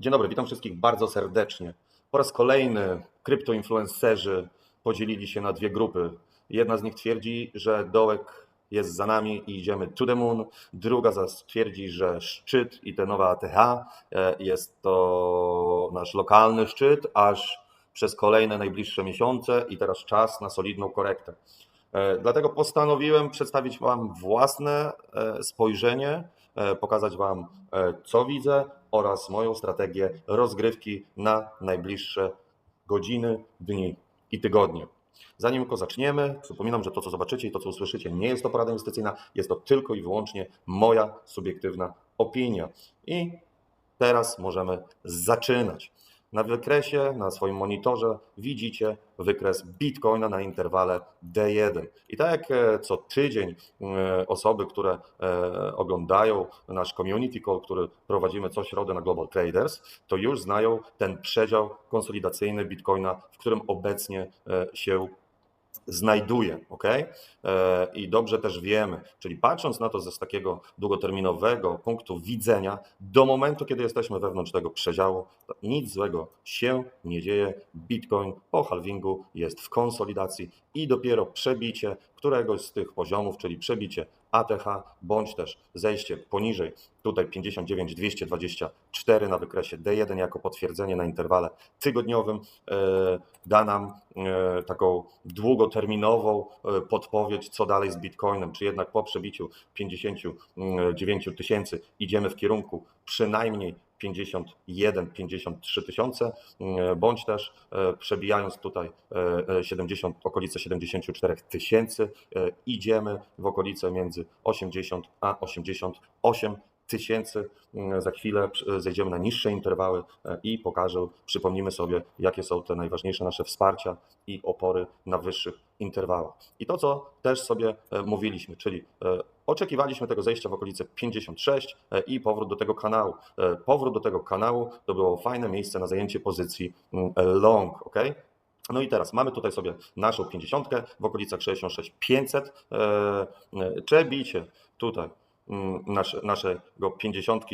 Dzień dobry, witam wszystkich bardzo serdecznie. Po raz kolejny kryptoinfluencerzy podzielili się na dwie grupy. Jedna z nich twierdzi, że dołek jest za nami i idziemy to the moon. Druga zaś twierdzi, że szczyt i te nowe ATH e, jest to nasz lokalny szczyt, aż przez kolejne najbliższe miesiące i teraz czas na solidną korektę. E, Dlatego postanowiłem przedstawić Wam własne e, spojrzenie, pokazać Wam, e, co widzę oraz moją strategię rozgrywki na najbliższe godziny, dni i tygodnie. Zanim tylko zaczniemy, przypominam, że to, co zobaczycie i to, co usłyszycie, nie jest to porada inwestycyjna, jest to tylko i wyłącznie moja subiektywna opinia. I teraz możemy zaczynać. Na wykresie, na swoim monitorze widzicie wykres Bitcoina na interwale D1. I tak jak e, co tydzień e, osoby, które e, oglądają nasz community call, który prowadzimy co środę na Global Traders, to już znają ten przedział konsolidacyjny Bitcoina, w którym obecnie się znajduje, ok? I dobrze też wiemy, czyli patrząc na to z takiego długoterminowego punktu widzenia, do momentu, kiedy jesteśmy wewnątrz tego przedziału, nic złego się nie dzieje. Bitcoin po halvingu jest w konsolidacji i dopiero przebicie któregoś z tych poziomów, czyli przebicie ATH bądź też zejście poniżej tutaj 59 224 na wykresie D1 jako potwierdzenie na interwale tygodniowym e, da nam e, taką długoterminową e, podpowiedź, co dalej z Bitcoinem, czy jednak po przebiciu 59 tysięcy idziemy w kierunku przynajmniej 51-53 tysiące, bądź też e, przebijając tutaj e, 70, okolice 74 tysięcy, e, idziemy w okolice między 80 a 88 tysięcy. Mm, Za chwilę zejdziemy na niższe interwały e, i pokażę, przypomnimy sobie, jakie są te najważniejsze nasze wsparcia i opory na wyższych interwałach. I to, co też sobie e, mówiliśmy, czyli e, oczekiwaliśmy tego zejścia w okolice 56 e, i powrót do tego kanału. E, Powrót do tego kanału to było fajne miejsce na zajęcie pozycji mm, long, ok? No i teraz mamy tutaj sobie naszą 50 w okolicach 66 500. e, e, Przebicie tutaj nasze, naszego 50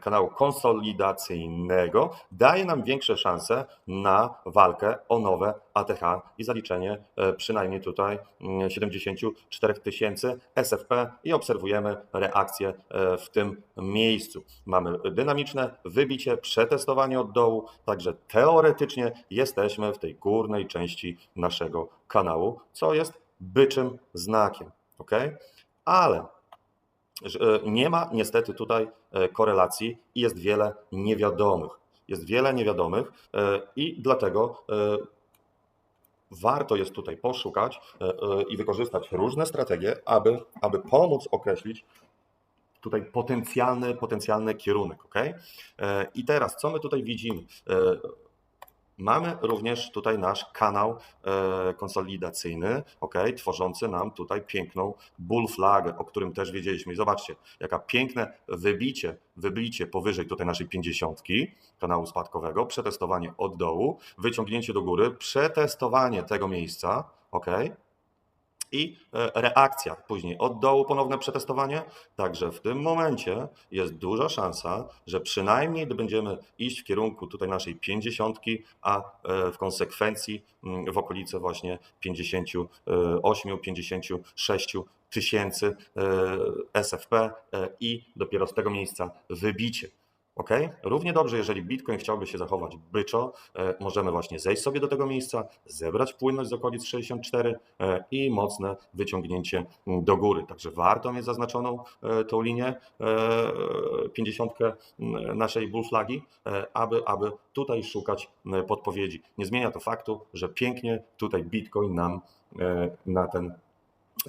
kanału konsolidacyjnego daje nam większe szanse na walkę o nowe ATH i zaliczenie e, przynajmniej tutaj mm, 74 tysięcy SFP i obserwujemy reakcję e, w tym miejscu. Mamy dynamiczne wybicie, przetestowanie od dołu, także teoretycznie jesteśmy w tej górnej części naszego kanału, co jest byczym znakiem. ok? Ale e, nie ma niestety tutaj e, korelacji i jest wiele niewiadomych. Jest wiele niewiadomych e, i dlatego e, warto jest tutaj poszukać e, e, i wykorzystać różne strategie, aby, aby pomóc określić tutaj potencjalny, potencjalny kierunek. ok? E, I teraz, co my tutaj widzimy? Mamy również tutaj nasz kanał e, konsolidacyjny, ok, tworzący nam tutaj piękną bull flagę, o którym też wiedzieliśmy. I zobaczcie, jaka piękne wybicie, wybicie powyżej tutaj naszej pięćdziesiątki kanału spadkowego, przetestowanie od dołu, wyciągnięcie do góry, przetestowanie tego miejsca, ok, i e, reakcja później od dołu ponowne przetestowanie. Także w tym momencie jest duża szansa, że przynajmniej będziemy iść w kierunku tutaj naszej 50, a e, w konsekwencji mm, w okolice właśnie 58-56 tysięcy e, SFP i dopiero z tego miejsca wybicie. Ok? Równie dobrze, jeżeli Bitcoin chciałby się zachować byczo, e, możemy właśnie zejść sobie do tego miejsca, zebrać płynność z okolic 64 e, i mocne wyciągnięcie mm, do góry. Także warto mieć zaznaczoną e, tą linię 50 naszej bull flagi, e, aby, aby tutaj szukać podpowiedzi. Nie zmienia to faktu, że pięknie tutaj Bitcoin nam na ten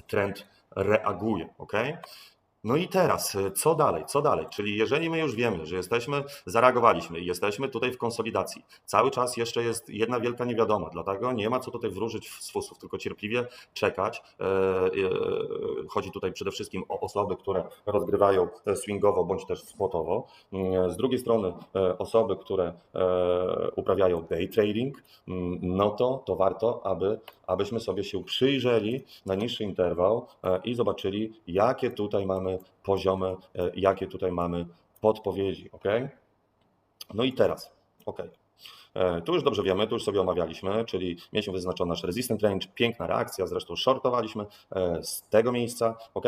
trend reaguje. ok? No i teraz, y, co dalej? Co dalej? Czyli jeżeli my już wiemy, że jesteśmy, zareagowaliśmy i jesteśmy tutaj w konsolidacji, cały czas jeszcze jest jedna wielka niewiadoma, dlatego nie ma co tutaj wróżyć z fusów, tylko cierpliwie czekać. E, e, Chodzi tutaj przede wszystkim o osoby, które rozgrywają swingowo bądź też spotowo. Mm, Z drugiej strony e, osoby, które e, uprawiają day trading, mm, no to, to warto, aby, abyśmy sobie się przyjrzeli na niższy interwał e, i zobaczyli, jakie tutaj mamy poziomy, e, jakie tutaj mamy podpowiedzi. ok? No i teraz, ok. Tu już dobrze wiemy, tu już sobie omawialiśmy, czyli mieliśmy wyznaczony nasz resistant range, piękna reakcja, zresztą shortowaliśmy e, z tego miejsca, ok.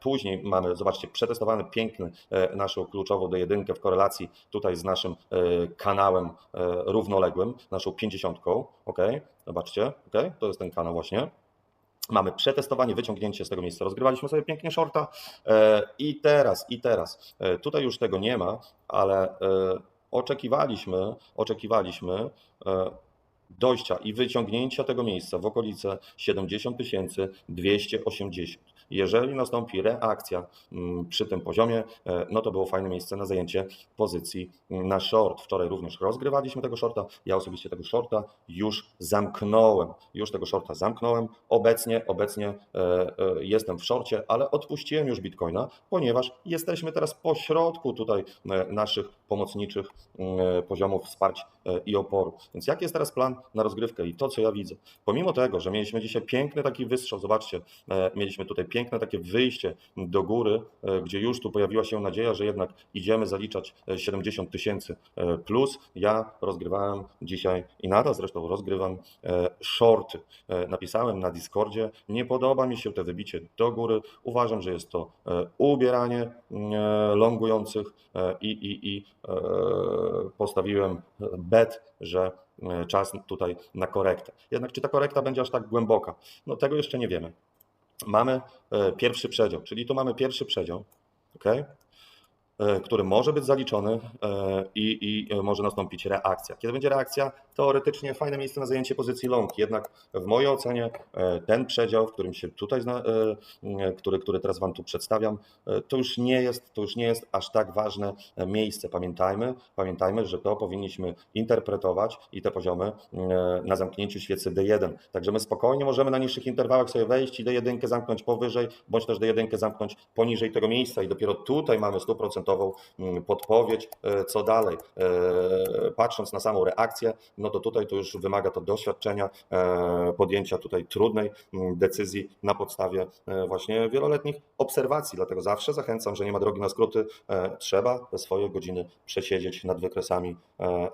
Później mamy, zobaczcie, przetestowany piękny e, naszą kluczową do jedynkę w korelacji tutaj z naszym e, kanałem równoległym, naszą 50, ok. Zobaczcie, ok. To jest ten kanał właśnie. Mamy przetestowanie, wyciągnięcie z tego miejsca. Rozgrywaliśmy sobie pięknie shorta i teraz, i teraz. Tutaj już tego nie ma, ale oczekiwaliśmy, oczekiwaliśmy e, dojścia i wyciągnięcia tego miejsca w okolice 70 280. Jeżeli nastąpi reakcja mm, przy tym poziomie, e, no to było fajne miejsce na zajęcie pozycji mm, na short. Wczoraj również rozgrywaliśmy tego shorta. Ja osobiście tego shorta już zamknąłem. Już tego shorta zamknąłem. Obecnie, obecnie e, jestem w shorcie, ale odpuściłem już Bitcoina, ponieważ jesteśmy teraz po środku tutaj naszych pomocniczych mm, poziomów wsparć e, i oporu. Więc jaki jest teraz plan na rozgrywkę i to, co ja widzę? Pomimo tego, że mieliśmy dzisiaj piękny taki wystrzał, zobaczcie, e, mieliśmy tutaj piękne takie wyjście do góry, e, gdzie już tu pojawiła się nadzieja, że jednak idziemy zaliczać 70 tysięcy plus. Ja rozgrywałem dzisiaj i nadal zresztą rozgrywam shorty. Napisałem na Discordzie, nie podoba mi się to wybicie do góry. Uważam, że jest to ubieranie longujących i, i, i E, postawiłem bet, że e, czas tutaj na korektę. Jednak czy ta korekta będzie aż tak głęboka? No tego jeszcze nie wiemy. Mamy e, pierwszy przedział, czyli tu mamy pierwszy przedział. Okay? E, który może być zaliczony e, i, i może nastąpić reakcja. Kiedy będzie reakcja, teoretycznie fajne miejsce na zajęcie pozycji long, jednak w mojej ocenie e, ten przedział, w którym się tutaj, który, który teraz Wam tu przedstawiam, to już nie jest, to już nie jest aż tak ważne miejsce. Pamiętajmy, pamiętajmy, że to powinniśmy interpretować i te poziomy na zamknięciu świecy D1. Także my spokojnie możemy na niższych interwałach sobie wejść i D1 zamknąć powyżej, bądź też D1 zamknąć poniżej tego miejsca i dopiero tutaj mamy 100% Mm, podpowiedź, e, co dalej. E, patrząc na samą reakcję, no to tutaj to już wymaga to doświadczenia, e, podjęcia tutaj trudnej mm, decyzji na podstawie właśnie wieloletnich obserwacji. Dlatego zawsze zachęcam, że nie ma drogi na skróty. Trzeba swoje godziny przesiedzieć nad wykresami,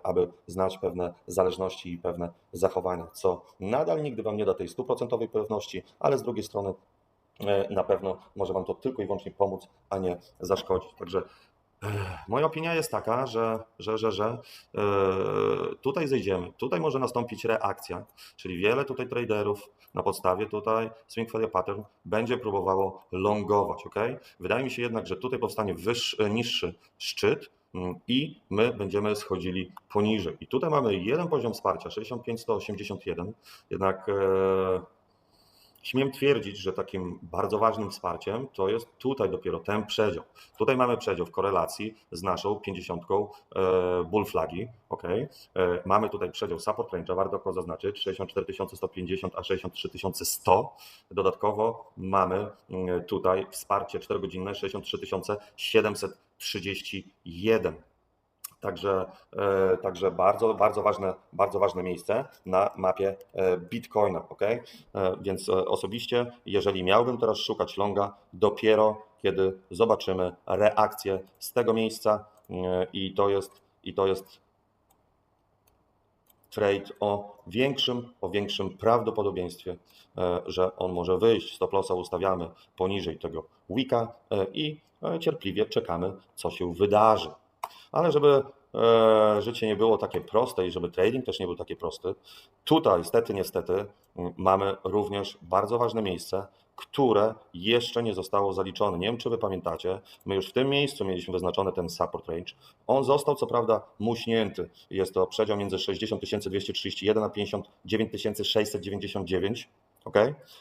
aby znać pewne zależności i pewne zachowania, co nadal nigdy Wam nie da tej stuprocentowej pewności, ale z drugiej strony na pewno może Wam to tylko i wyłącznie pomóc, a nie zaszkodzić. Także Moja opinia jest taka, że, że, że, że e, tutaj zejdziemy, tutaj może nastąpić reakcja, czyli wiele tutaj traderów na podstawie tutaj swing failure pattern będzie próbowało longować, ok? Wydaje mi się jednak, że tutaj powstanie wyższy, niższy szczyt, mm, i my będziemy schodzili poniżej. I tutaj mamy jeden poziom wsparcia, 65-181, jednak e, Śmiem twierdzić, że takim bardzo ważnym wsparciem to jest tutaj dopiero ten przedział. Tutaj mamy przedział w korelacji z naszą 50 e, bull flagi. Okay. E, mamy tutaj przedział support range, warto zaznaczyć 64 150 a 63 100. Dodatkowo mamy mm, tutaj wsparcie 4-godzinne 63 731. Także, e, także bardzo, bardzo, ważne, bardzo ważne miejsce na mapie e, Bitcoina. ok? E, więc osobiście, jeżeli miałbym teraz szukać longa, dopiero kiedy zobaczymy reakcję z tego miejsca i to jest, i to jest trade o większym, o większym prawdopodobieństwie, że on może wyjść. Stop lossa ustawiamy poniżej tego wika i cierpliwie czekamy, co się wydarzy. Ale żeby e, życie nie było takie proste i żeby trading też nie był taki prosty, tutaj niestety, niestety mamy również bardzo ważne miejsce, które jeszcze nie zostało zaliczone. Nie wiem, czy Wy pamiętacie, my już w tym miejscu mieliśmy wyznaczony ten support range. On został co prawda muśnięty. Jest to przedział między 60 231 a 59 699 ok?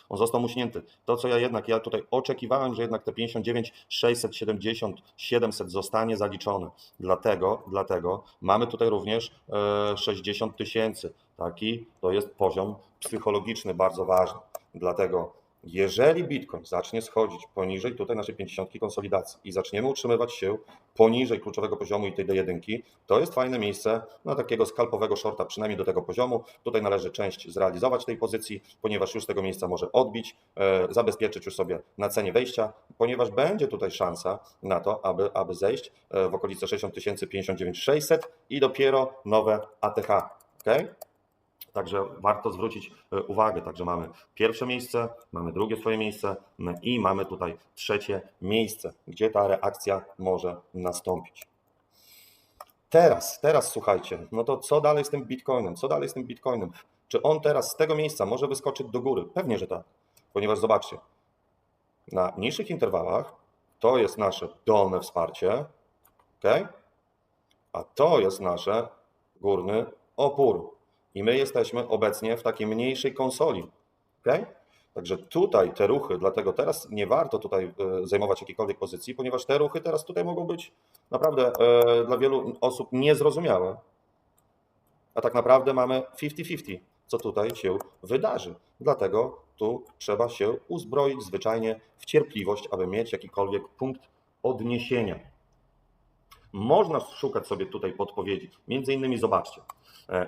On został muśnięty. To, co ja jednak, ja tutaj oczekiwałem, że jednak te 59, 670, 700 zostanie zaliczone. Dlatego, dlatego mamy tutaj również 60 e, tysięcy. Taki to jest poziom psychologiczny bardzo ważny. Dlatego Jeżeli Bitcoin zacznie schodzić poniżej tutaj naszej 50 konsolidacji i zaczniemy utrzymywać się poniżej kluczowego poziomu i tej D1, to jest fajne miejsce na takiego skalpowego shorta, przynajmniej do tego poziomu. Tutaj należy część zrealizować tej pozycji, ponieważ już z tego miejsca może odbić, e, zabezpieczyć już sobie na cenie wejścia, ponieważ będzie tutaj szansa na to, aby, aby zejść e, w okolice 60 tysięcy 59 600 i dopiero nowe ATH. Okay? Także warto zwrócić e, uwagę. Także mamy pierwsze miejsce, mamy drugie swoje miejsce i mamy tutaj trzecie miejsce, gdzie ta reakcja może nastąpić. Teraz, teraz słuchajcie, no to co dalej z tym Bitcoinem? Co dalej z tym Bitcoinem? Czy on teraz z tego miejsca może wyskoczyć do góry? Pewnie, że tak. Ponieważ zobaczcie, na niższych interwałach to jest nasze dolne wsparcie, ok? A to jest nasze górny opór. I my jesteśmy obecnie w takiej mniejszej konsoli. ok? Także tutaj te ruchy, dlatego teraz nie warto tutaj e, zajmować jakiejkolwiek pozycji, ponieważ te ruchy teraz tutaj mogą być naprawdę e, dla wielu osób niezrozumiałe. A tak naprawdę mamy 50-50, co tutaj się wydarzy. Dlatego tu trzeba się uzbroić zwyczajnie w cierpliwość, aby mieć jakikolwiek punkt odniesienia. Można szukać sobie tutaj podpowiedzi. Między innymi zobaczcie,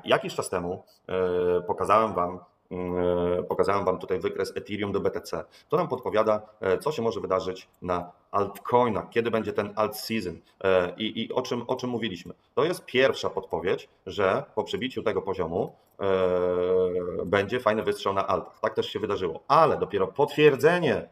jakiś czas temu e, pokazałem Wam, e, pokazałem Wam tutaj wykres Ethereum do BTC. To nam podpowiada, e, co się może wydarzyć na altcoinach, kiedy będzie ten alt season e, i, i o, czym, o czym mówiliśmy. To jest pierwsza podpowiedź, że po przebiciu tego poziomu e, będzie fajny wystrzał na altach. Tak też się wydarzyło, ale dopiero potwierdzenie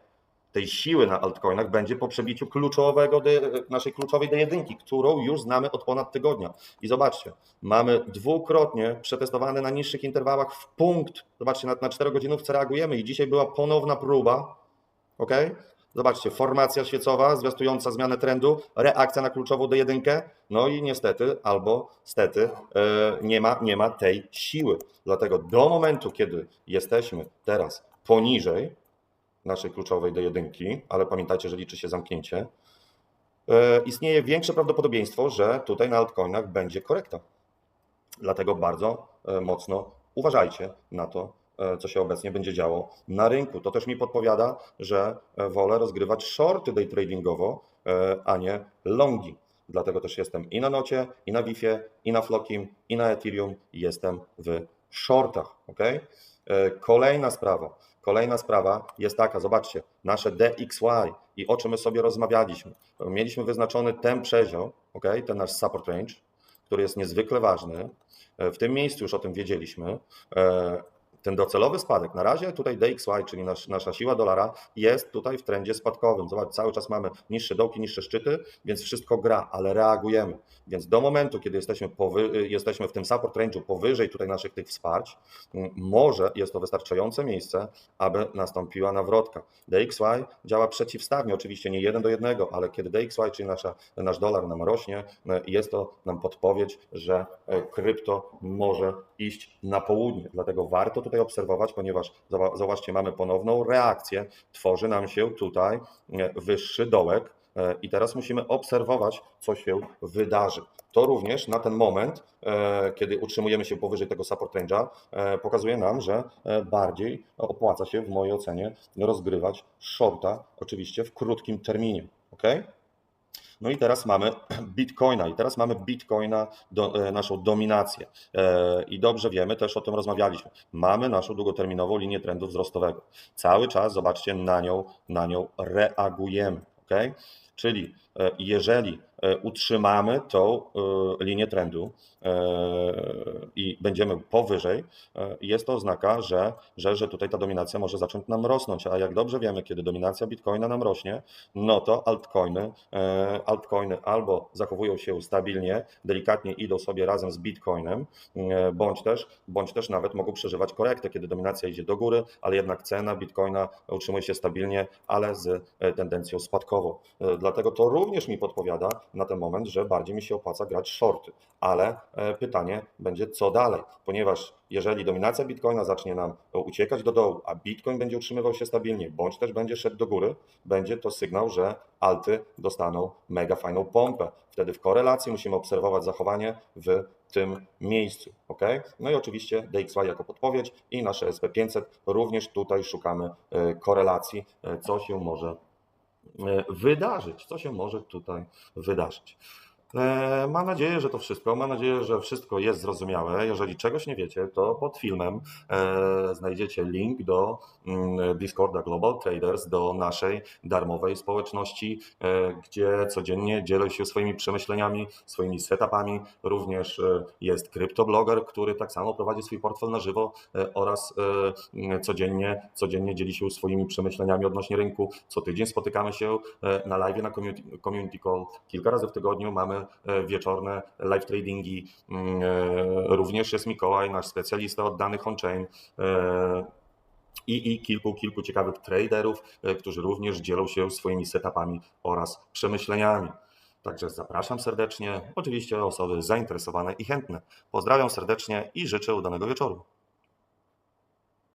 tej siły na altcoinach będzie po przebiciu kluczowego, naszej kluczowej D1, którą już znamy od ponad tygodnia. I zobaczcie, mamy dwukrotnie przetestowane na niższych interwałach w punkt. Zobaczcie, na, na 4 godzinówce reagujemy i dzisiaj była ponowna próba. ok? Zobaczcie, formacja świecowa zwiastująca zmianę trendu, reakcja na kluczową D1, no i niestety albo stety e, nie ma, nie ma tej siły. Dlatego do momentu, kiedy jesteśmy teraz poniżej, naszej kluczowej do jedynki, ale pamiętajcie, że liczy się zamknięcie, e, istnieje większe prawdopodobieństwo, że tutaj na altcoinach będzie korekta. Dlatego bardzo e, mocno uważajcie na to, e, co się obecnie będzie działo na rynku. To też mi podpowiada, że wolę rozgrywać shorty day tradingowo, a nie longi. Dlatego też jestem i na nocie, i na Wifie, i na Flokim, i na Ethereum. Jestem w shortach. ok? Kolejna sprawa. Kolejna sprawa jest taka, zobaczcie, nasze DXY i o czym my sobie rozmawialiśmy. Mieliśmy wyznaczony ten przedział, ok, ten nasz support range, który jest niezwykle ważny. E, W tym miejscu już o tym wiedzieliśmy. Ten docelowy spadek, na razie tutaj DXY, czyli nasz, nasza siła dolara, jest tutaj w trendzie spadkowym. Zobacz, cały czas mamy niższe dołki, niższe szczyty, więc wszystko gra, ale reagujemy. Więc do momentu, kiedy jesteśmy, powy, jesteśmy w tym support range'u powyżej tutaj naszych tych wsparć, może jest to wystarczające miejsce, aby nastąpiła nawrotka. DXY działa przeciwstawnie, oczywiście nie jeden do jednego, ale kiedy DXY, czyli nasza, nasz dolar nam rośnie, e, jest to nam podpowiedź, że e, krypto może iść na południe. Dlatego warto tutaj obserwować, ponieważ zoba- zobaczcie, mamy ponowną reakcję, tworzy nam się tutaj e, wyższy dołek, E, I teraz musimy obserwować, co się wydarzy. To również na ten moment, e, kiedy utrzymujemy się powyżej tego support range'a, pokazuje nam, że bardziej opłaca się w mojej ocenie rozgrywać shorta, oczywiście w krótkim terminie. ok? No i teraz mamy Bitcoina i teraz mamy Bitcoina, do, e, naszą dominację. E, I dobrze wiemy, też o tym rozmawialiśmy. Mamy naszą długoterminową linię trendu wzrostowego. Cały czas, zobaczcie, na nią, na nią reagujemy. ok? Czyli e, jeżeli e, utrzymamy tą e, linię trendu i będziemy powyżej, jest to oznaka, że, że, że tutaj ta dominacja może zacząć nam rosnąć. A jak dobrze wiemy, kiedy dominacja Bitcoina nam rośnie, no to altcoiny, altcoiny albo zachowują się stabilnie, delikatnie idą sobie razem z Bitcoinem, bądź też, bądź też nawet mogą przeżywać korektę, kiedy dominacja idzie do góry, ale jednak cena Bitcoina utrzymuje się stabilnie, ale z tendencją spadkową. E, Dlatego to również mi podpowiada na ten moment, że bardziej mi się opłaca grać shorty. Ale e, pytanie będzie, co dalej? Ponieważ jeżeli dominacja Bitcoina zacznie nam uciekać do dołu, a Bitcoin będzie utrzymywał się stabilnie, bądź też będzie szedł do góry, będzie to sygnał, że alty dostaną mega fajną pompę. Wtedy w korelacji musimy obserwować zachowanie w tym miejscu. ok? No i oczywiście DXY jako podpowiedź i nasze SP500 również tutaj szukamy e, korelacji, e, co się może e, wydarzyć, co się może tutaj wydarzyć. E, Mam nadzieję, że to wszystko. Mam nadzieję, że wszystko jest zrozumiałe. Jeżeli czegoś nie wiecie, to pod filmem e, znajdziecie link do mm, Discorda Global Traders, do naszej darmowej społeczności, e, gdzie codziennie dzielę się swoimi przemyśleniami, swoimi setupami. Również jest kryptobloger, który tak samo prowadzi swój portfel na żywo oraz codziennie, codziennie dzieli się swoimi przemyśleniami odnośnie rynku. Co tydzień spotykamy się na live na community, community call. Kilka razy w tygodniu mamy e, wieczorne live tradingi. Mm, e, Również jest Mikołaj, nasz specjalista od danych on-chain. e, I, I kilku, kilku ciekawych traderów, którzy również dzielą się swoimi setupami oraz przemyśleniami. Także zapraszam serdecznie. Oczywiście osoby zainteresowane i chętne. Pozdrawiam serdecznie i życzę udanego wieczoru.